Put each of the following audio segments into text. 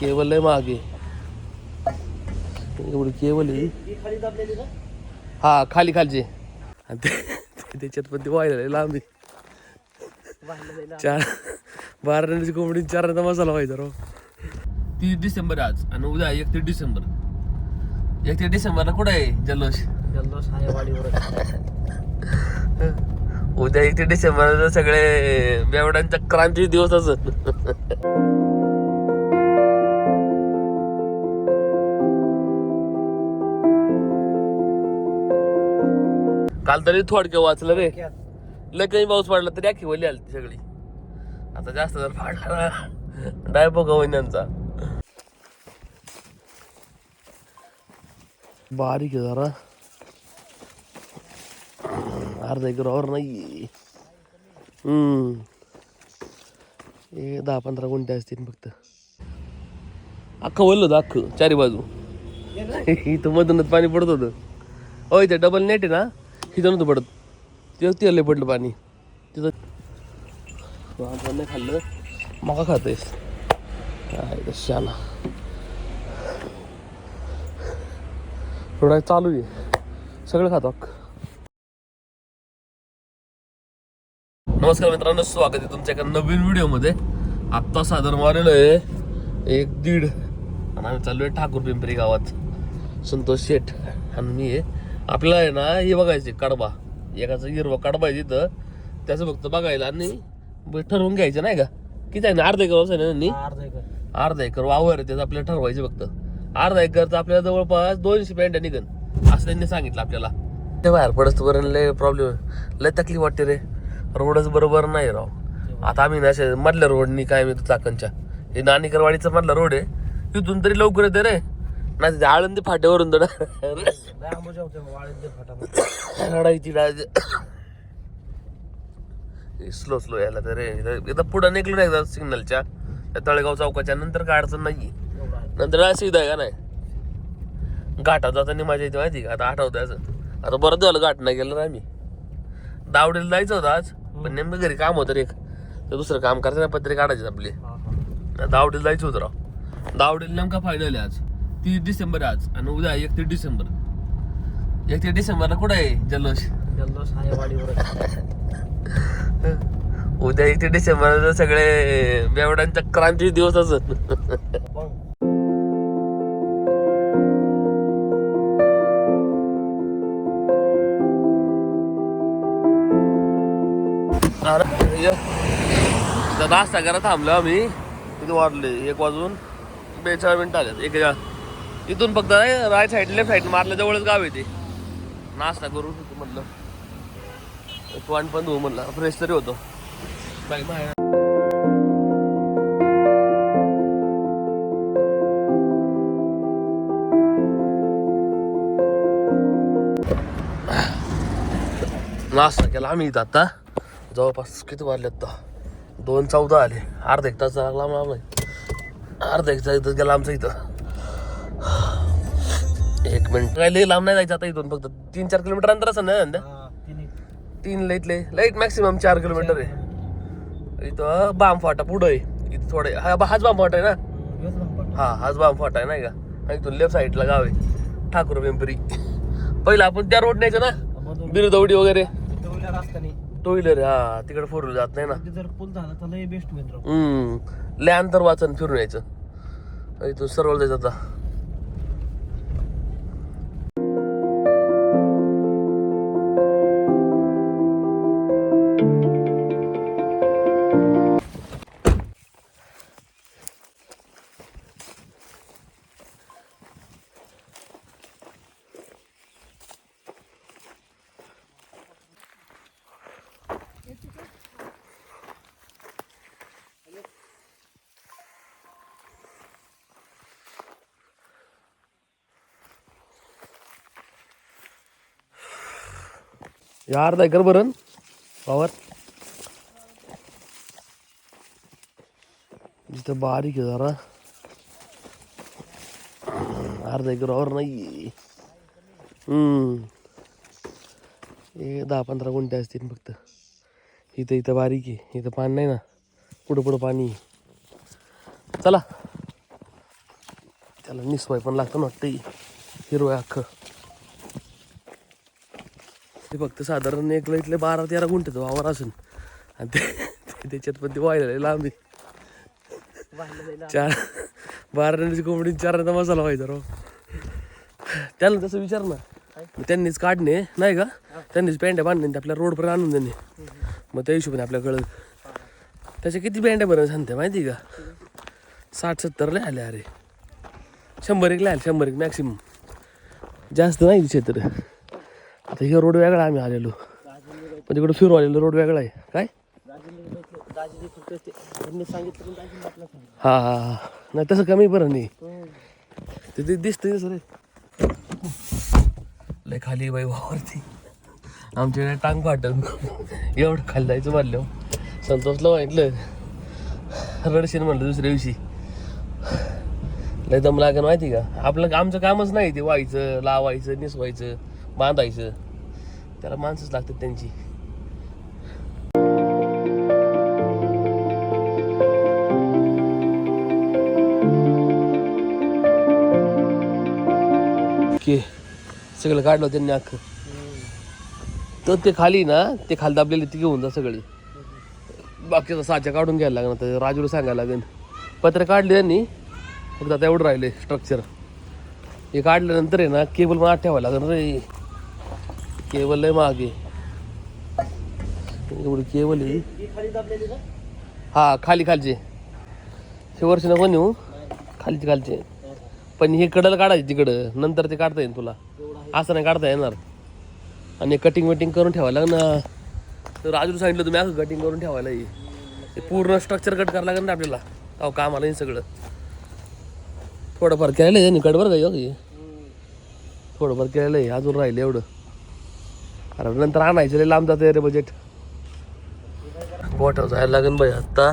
Cable आहे मागे. एवढी केबल आहे. हा खाली खालची. त्याच्यात पण ते व्हायला लांबी चार बारा रनाची कोंबडी चार रनाचा मसाला व्हायचा राव. तीस डिसेंबर आज आणि उद्या एकतीस डिसेंबर. एकतीस डिसेंबरला कुठं आहे जल्लोष? जल्लोष आहे वाडीवर उद्या एकतीस डिसेंबर सगळे बेवड्यांच्या क्रांती दिवस असत काल तरी थोडके वाचलं रे. लय कमी पाऊस पडला तरी अख्खी वली आली ती सगळी. आता जास्त जर पाडला ना डायपो गवण्यांचा बारीक आहे जरा. अर्धा एकरावर नाही हम्म. हे दहा पंधरा गुंठे असतील फक्त. अख्खं वल्ल होतं अख्खं. चारी बाजू. इथं मधूनच पाणी पडत होतं. हो इथे डबल नेट आहे ना? इथं नव्हतं पडत. तिथं तिथं पडलं पाणी. तिथं नाही खाल्लं? मका खातेस काय शाला थोडा चालू आहे. सगळं खातो नमस्कार मित्रांनो स्वागत आहे तुमच्या एका नवीन व्हिडिओमध्ये. आत्ता साधारण मारलेलं आहे. एक दीड. आणि आम्ही चाललो आहे ठाकूर पिंपरी गावात. संतोष शेठ आणि मी आहे. आपल्याला आहे ना हे बघायचे कडबा. एकाचा हिरवा कडबा आहे तिथं. त्याचं फक्त बघायला आणि ठरवून घ्यायचं नाही का? किती आहे ना अर्धा एकर आहे ना? अर्धा एकर. अर्धा एकर वावर आहे त्याचं आपल्याला ठरवायचं फक्त. अर्धा एकरचं आपल्याला जवळपास दोनशे पॅन्ट निघन असं त्यांनी सांगितलं आपल्याला. ते बाहेर पडत बरं लय प्रॉब्लेम लय तकलीफ वाटते रे. रोडच बरोबर नाही राव. आता आम्ही ना असे मधल्या रोडनी काय मी चाकणच्या. हे नाणीकरवाडीचा मधला रोड आहे. तिथून तरी लवकर येते रे. नाही ते आळंदी फाट्यावरून तर रडायची डाळ स्लो स्लो यायला तर रे. इथं पुढं निघलो नाही एकदा सिग्नलच्या. त्या तळेगाव चौकाच्या नंतर काय अडचण नाही. नंतर सीधा आहे का नाही? घाटात जाताना मजा येते माहिती का? आता आठवतं असं. आता बरं झालं घाट नाही गेलं ना आम्ही. दावडीला जायचं होतं आज पण नेमकं घरी काम होतं रे एक. तर दुसरं काम करायचं नाही पत्रिका काढायची आपली. दावडीला जायचं होतं राव. दावडीला नेमका फायनल आहे आज. तीस डिसेंबर आज आणि उद्या एकतीस डिसेंबर. एकतीस डिसेंबरला कुठं आहे जल्लोष? जल्लोष आहे वाडीवर. उद्या एकतीस डिसेंबर सगळे बेवड्यांच्या क्रांती दिवस असत. नाश्ता करा थांबलो आम्ही. किती वाजले? एक वाजून बेचाळीस मिनिटं आले एक इथून फक्त राईट साईड लेफ्ट साईड मारल्या जवळच गाव आहे ते. नाश्ता करू तिथे एक वाण पण होऊ म्हणलं. फ्रेश तरी होतो. बाई नाश्ता केला आम्ही इथं आता. जवळपास किती वाजले आता दोन चौदा आले. अर्धा एक तास लागला आम्हाला. अर्धा एक तास इथं गेला आमचं इथं. एक मिनिट काय लई लांब नाही जायचं आता इथून फक्त. तीन चार किलोमीटर अंतर असं ना? हा, तीन लईत लई लाइट मॅक्सिमम चार किलोमीटर आहे. इथं बाम फाटा पुढं आहे. इथं थोडे हा हाच बाम फाटा आहे ना. हा हाच बाम फाटा आहे नाही का? आणि इथून लेफ्ट साईडला गाव आहे. ठाकूर पिंपरी. पहिलं आपण त्या रोड न्यायचं ना? बिरदवडी वगैरे. टू व्हीलर हा तिकडे फोर व्हीलर जात नाही ना? जर पूल झाला तर लय बेस्ट होईल लय अंतर वाचन फिरून यायचं. इथून सरळ जायचं आता या अर्धा एकर बरं वावर. जिथं बारीक आहे जरा. अर्धा एकर वावर नाही हे दहा पंधरा गुंठे असतील फक्त. इथं इथं बारीक आहे. इथं पाणी नाही ना. पुढं पुढं पाणी चला. त्याला निसवाय पण लागतं ना वाटतं हिरवं अख्खं. ते फक्त साधारण एक इथले बारा तेरा गुंठे वावर असून. आणि ते त्याच्यात पण ते व्हायला लांबी. चार बारा कोंबडी चार मसाला व्हायचा राव. त्यांना तसं विचार ना. त्यांनीच काढणे नाही का? त्यांनीच पेंड्या बांधणे आणि आपल्या रोडपर्यंत आणून देणे. मग त्या हिशोबाने आपल्याकडं त्याच्या किती पेंड्या बरं सांगते माहिती का? साठ सत्तर लय आले अरे. शंभर एक लय आले शंभर एक मॅक्सिमम जास्त नाही क्षेत्र. आता हे रोड वेगळा आम्ही आलेलो. पण तिकडं फिरू आलेलो रोड वेगळा आहे. काय? हा हा हा. नाही तसं कमी बरं नाही. ते दिसतं दिसतंय सर लय खाली बाई वावरती. आमच्याकडे टांग फाटल. एवढं खाली जायचं म्हणलं संतोषला वाटलं रडशीन म्हटलं दुसऱ्या दिवशी. लय दम लागेल माहिती का? आपलं आमचं कामच नाही ते व्हायचं लावायचं निसवायचं. बांधायचं त्याला माणसंच लागतात त्यांची. के सगळं काढलं त्यांनी अख्खं. तर ते खाली ना ते खाली दाबलेले ते घेऊन जा सगळे. बाकीचा साच्या काढून घ्यायला लागणार तर राजूला सांगायला लागेल. पत्र काढले त्यांनी. फक्त आता एवढं राहिले स्ट्रक्चर हे काढल्यानंतर आहे ना केबल पण आत ठेवायला लागेल रे. केवल लय मागे. एवढी केवल आहे. हा खाली खालचे. हे वर्ष नको नेऊ. खालचे खालचे. पण हे कडल काढायचे तिकडं. नंतर ते काढता येईल तुला. असं नाही काढता येणार. आणि कटिंग वटिंग करून ठेवायला लागेल ना. तर राजूला सांगितलं तुम्ही असं कटिंग करून ठेवायला ये. पूर्ण स्ट्रक्चर कट करायला लागेल ना आपल्याला. अहो काम आलं सगळं. थोडंफार केलेलं आहे कट बरं का हे थोडंफार केलेलं आहे अजून राहिलं एवढं. अरे नंतर आणायचं लय लांब जातं रे बजेट पोटाव जायला लागेल बाई आत्ता.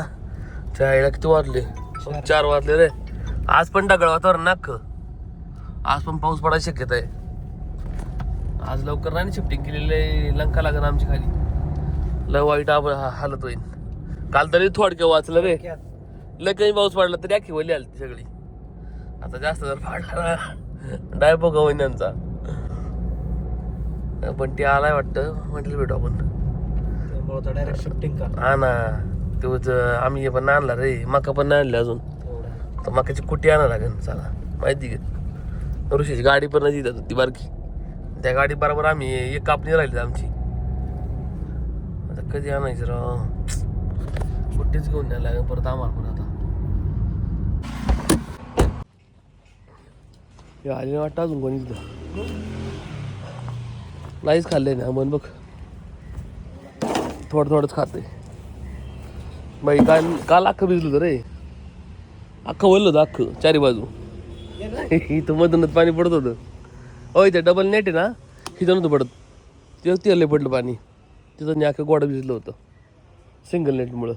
चायला किती वाजले? चार वाजले रे. आज पण ढगाळ वातावरण नाक आज पण पाऊस पडायची शक्यता आहे. आज लवकर नाही शिफ्टिंग केलेली लंका लागेल आमची खाली. लय वाईट हालत होईल काल तरी थोडके वाचलं रे. लय कमी पाऊस पडला तरी अख्खी वली आली सगळी. आता जास्त जर पाडला ना डायपो गवण्यांचा पण ते आलाय वाटतं. म्हटलं भेटू आपण. डायरेक्ट शिफ्टिंग हा ना. तोच आम्ही पण आणला रे. मका पण नाही आणली अजून. तर मकाची कुटी आणा लागेल? चला. माहिती का? ऋषीची गाडी पण नाही ती बारकी. त्या गाडी बरोबर आम्ही एक कापणी राहिली आमची. आता कधी आणायचं राव? कुठेच घेऊन न्यायला लागेल परत आम्हाला पण आता. आली वाटतं अजून कोणी तिथं? नाहीच खाल्ले ना मन बघ. थोडं थोडंच खाते. बाई काल काल अख्खं भिजलं होतं रे. अख्खं वळलं होतं अख्खं चारी बाजू. इथं मधूनच पाणी पडत होतं. हो इथे डबल नेट आहे ना इथं नव्हतं पडत. तिथं तिथं पडलं पाणी. तिथं अख्खं गोडं भिजलं होतं. सिंगल नेटमुळं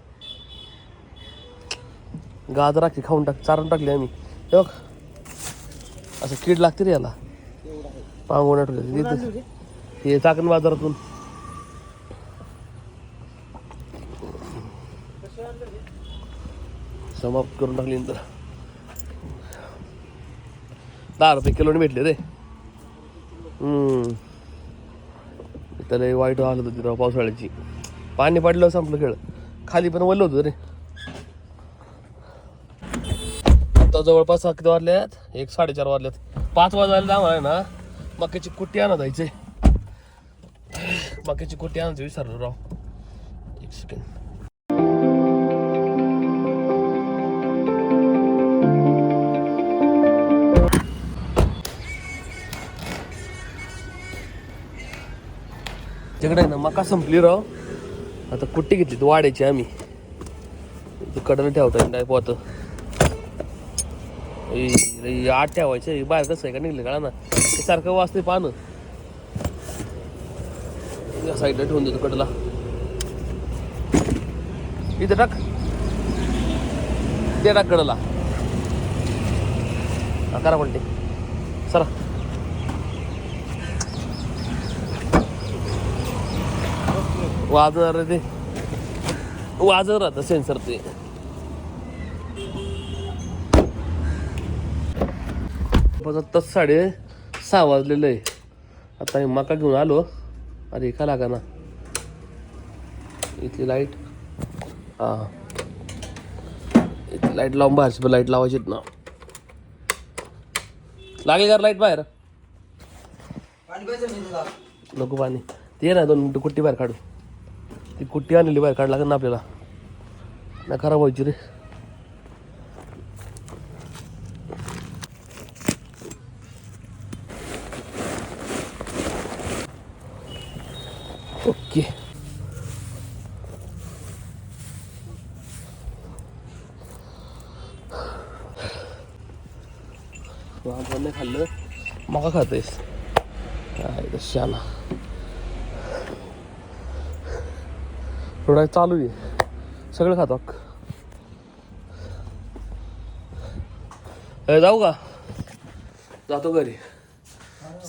गाजर अख्खी खाऊन टाक चारून टाकली आम्ही. बघ. असं कीड लागते रे याला. पांगवून ठेवलं हे चाकण बाजारातून. समाप्त करून टाकली नंतर. दहा रुपये किलोने भेटले रे. हम्म. त्याला वाईट हालत होती तेव्हा पावसाळ्याची. पाणी पडलं संपलं खेळ. खाली पण वल्लं होतं रे. आता जवळपास किती वाजल्यात. एक साडेचार वाजल्यात. पाच वाजायला आम्हाला ना. मक्याची कुट्टी आणा जायचे बाकीची कुट्टी आणायचं विसरलो राव. एक सेकंड तिकडे ना मका संपली राव. आता कुट्टी घेतली तू वाढायची आम्ही. कडनं ठेवता काय पोहत आठ ठेवायचं बाहेर कसं आहे का निघले काळा ना? ते सारखं वाचते पानं या साईडला ठेवून देतो कडला. इथं टाक. ते टाक कडला. करा म्हणते सरा वाजणार ते. वाजत राहतं सेन्सर ते. बस आत्ताच साडे सहा वाजलेलं आहे. आता हे मका घेऊन आलो. अरे का लागा ना. इथली लाइट हां. इथली लाइट लावून बाहेरची लाइट लावायची ना. लागेल का लाइट बाहेर? नको पाणी. ते ना दोन मिनटं कुट्टी बाहेर काढू. ती कुट्टी आणलेली बाहेर काढ लागेल ना आपल्याला. नाही खराब व्हायची रे. आपण नाही खाल्लं. मका खातेस काय शाना थोडा चालू आहे. सगळं खातो जाऊ का? जातो घरी.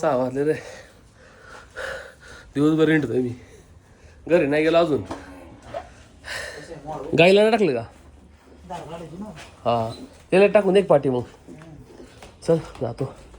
सहा वाजले रे. दिवसभर हिंडतोय मी. घरी नाही गेलो अजून. गाईला नाही टाकलं का? हा. त्याला टाकून एक पाठी मग. चल जातो.